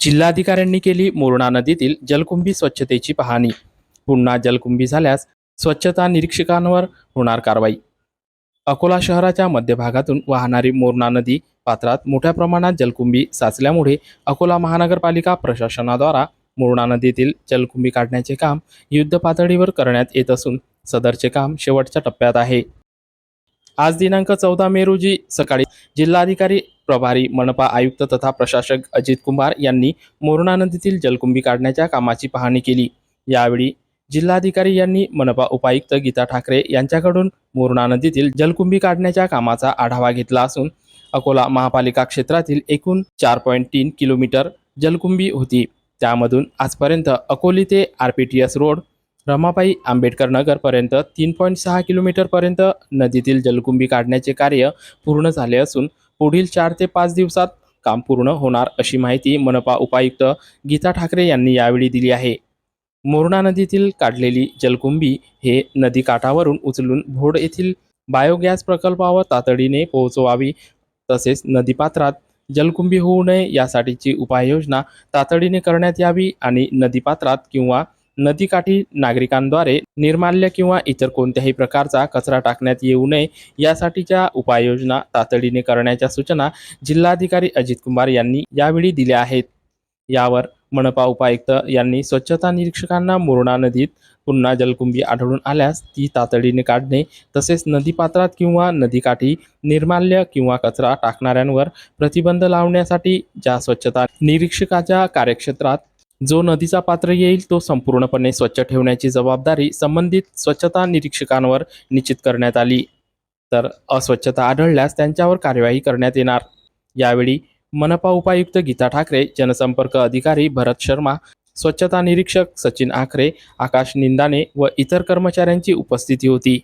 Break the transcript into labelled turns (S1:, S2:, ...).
S1: जिल्हाधिकाऱ्यांनी केली मोरणा नदीतील जलकुंभी स्वच्छतेची पाहणी. पुन्हा जलकुंभी झाल्यास स्वच्छता निरीक्षकांवर होणार कारवाई. अकोला शहराच्या मध्यभागातून वाहणारी मोरणा नदी पात्रात मोठ्या प्रमाणात जलकुंभी साचल्यामुळे अकोला महानगरपालिका प्रशासनाद्वारा मोरणा नदीतील जलकुंभी काढण्याचे काम युद्ध पातळीवर करण्यात येत असून सदरचे काम शेवटच्या टप्प्यात आहे. आज दिनांक चौदा मे रोजी सकाळी जिल्हाधिकारी प्रभारी मनपा आयुक्त तथा प्रशासक अजित कुमार यांनी मोरणा नदीतील जलकुंभी काढण्याच्या कामाची पाहणी केली. यावेळी जिल्हाधिकारी यांनी मनपा उपायुक्त गीता ठाकरे यांच्याकडून मोरणा नदीतील जलकुंभी काढण्याच्या कामाचा आढावा घेतला असून अकोला महापालिका क्षेत्रातील एकूण चार पॉईंट तीन किलोमीटर जलकुंभी होती. त्यामधून आजपर्यंत अकोली ते R P T S road Ramabai Ambedkar नगरपर्यंत तीन पॉईंट सहा किलोमीटरपर्यंत नदीतील जलकुंभी काढण्याचे कार्य पूर्ण झाले असून पुढील चार ते पाच दिवसात काम पूर्ण होणार अशी माहिती मनपा उपायुक्त गीता ठाकरे यांनी यावेळी दिली आहे. मोरणा नदीतील काढलेली जलकुंभी हे नदी काठावरून उचलून भोड येथील बायोगॅस प्रकल्पावर तातडीने पोहोचवावी तसेच नदीपात्रात जलकुंभी होऊ नये यासाठीची उपाययोजना तातडीने करण्यात यावी आणि नदीपात्रात किंवा नदीकाठी नागरिकांद्वारे निर्माल्य किंवा इतर कोणत्याही प्रकारचा कचरा टाकण्यात येऊ नये यासाठीच्या उपाययोजना तातडीने करण्याच्या सूचना जिल्हाधिकारी अजित कुमार यांनी यावेळी दिल्या आहेत. यावर मनपा उपायुक्त यांनी स्वच्छता निरीक्षकांना मोरणा नदीत पुन्हा जलकुंभी आढळून आल्यास ती तातडीने काढणे तसेच नदीपात्रात किंवा नदीकाठी निर्माल्य किंवा कचरा टाकणाऱ्यांवर प्रतिबंध लावण्यासाठी ज्या स्वच्छता निरीक्षकाच्या कार्यक्षेत्रात जो नदीचा पात्र येईल तो संपूर्णपणे स्वच्छ ठेवण्याची जबाबदारी संबंधित स्वच्छता निरीक्षकांवर निश्चित करण्यात आली. तर अस्वच्छता आढळल्यास त्यांच्यावर कार्यवाही करण्यात येणार. यावेळी मनपा उपायुक्त गीता ठाकरे जनसंपर्क अधिकारी भरत शर्मा स्वच्छता निरीक्षक सचिन आखरे आकाश निंदाने व इतर कर्मचाऱ्यांची उपस्थिती होती.